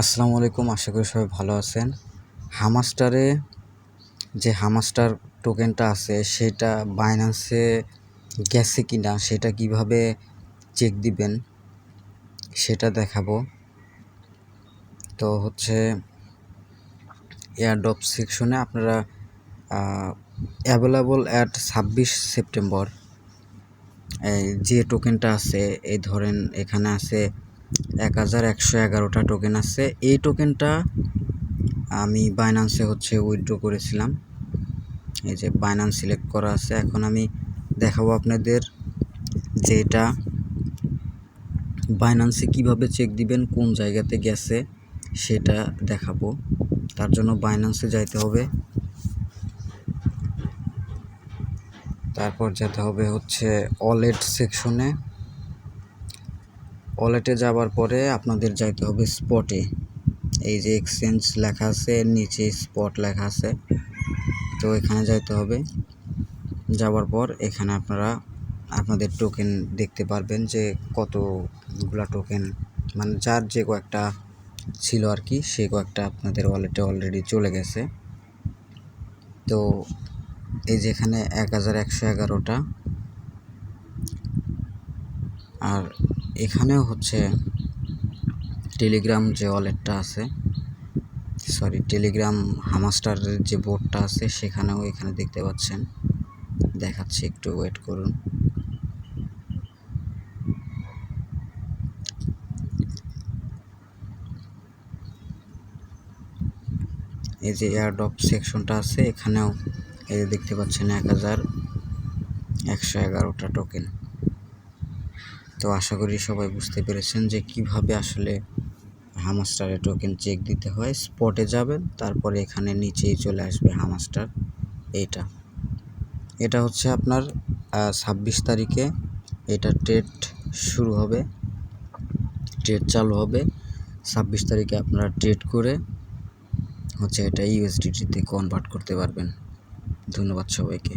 আসসালামু আলাইকুম, আশা করি সবাই ভালো আছেন। হামাস্টারে যে হামাস্টার টোকেনটা আছে, সেটা বাইন্যান্সে গেছে কি না সেটা কীভাবে চেক দিবেন, সেটা দেখাবো। তো হচ্ছে এয়ারড্রপ সেকশনে আপনারা অ্যাভেলেবল অ্যাট ছাব্বিশ সেপ্টেম্বর যে টোকেনটা আছে, এই ধরেন এখানে আছে এক হাজার একশো এগারোটা টোকেন আছে। এই টোকেনটা আমি বাইনান্সে হচ্ছে উইথড্র করেছিলাম। এই যে বাইনান্স সিলেক্ট করা আছে। এখন আমি দেখাবো আপনাদের যে এটা বাইনান্সে কীভাবে চেক দিবেন, কোন জায়গাতে গেছে সেটা দেখাবো। তার জন্য বাইনান্সে যাইতে হবে। তারপর যেতে হবে হচ্ছে ওয়ালেট সেকশনে ওয়ালেটে যাওয়ার পরে আপনাদের যাইতে হবে স্পটে এই যে এক্সচেঞ্জ লেখা আছে নিচে স্পট লেখা আছে। তো এখানে যাইতে হবে। যাওয়ার পর এখানে আপনারা আপনাদের টোকেন দেখতে পারবেন যে কতগুলা টোকেন মানে যার যে কয়েকটা ছিল আর কি, সে কয়েকটা আপনাদের ওয়ালেটে অলরেডি চলে গেছে। তো এই যে এখানে এক হাজার একশো এগারোটা। আর এখানেও হচ্ছে টেলিগ্রাম যে ওয়ালেটটা আছে সরি টেলিগ্রাম হামাস্টারের যে বোর্ডটা আছে, সেখানেও এখানে দেখতে পাচ্ছেন। দেখাচ্ছি একটু ওয়েট করুন। এই যে এয়ারড্রপ সেকশনটা আছে, এখানেও এই দেখতে পাচ্ছেন এক হাজার একশো এগারোটা টোকেন তো আশা করি সবাই বুঝতে পেরেছেন যে কীভাবে আসলে হামাস্টারে টোকেন চেক দিতে হয়। স্পটে যাবেন, তারপরে এখানে নিচেই চলে আসবে হামাস্টার। এইটা। এটা হচ্ছে আপনার ছাব্বিশ তারিখে এটা ট্রেড শুরু হবে। ট্রেড চালু হবে। ছাব্বিশ তারিখে আপনারা ট্রেড করে হচ্ছে এটা ইউএসডিটিতে কনভার্ট করতে পারবেন। ধন্যবাদ সবাইকে।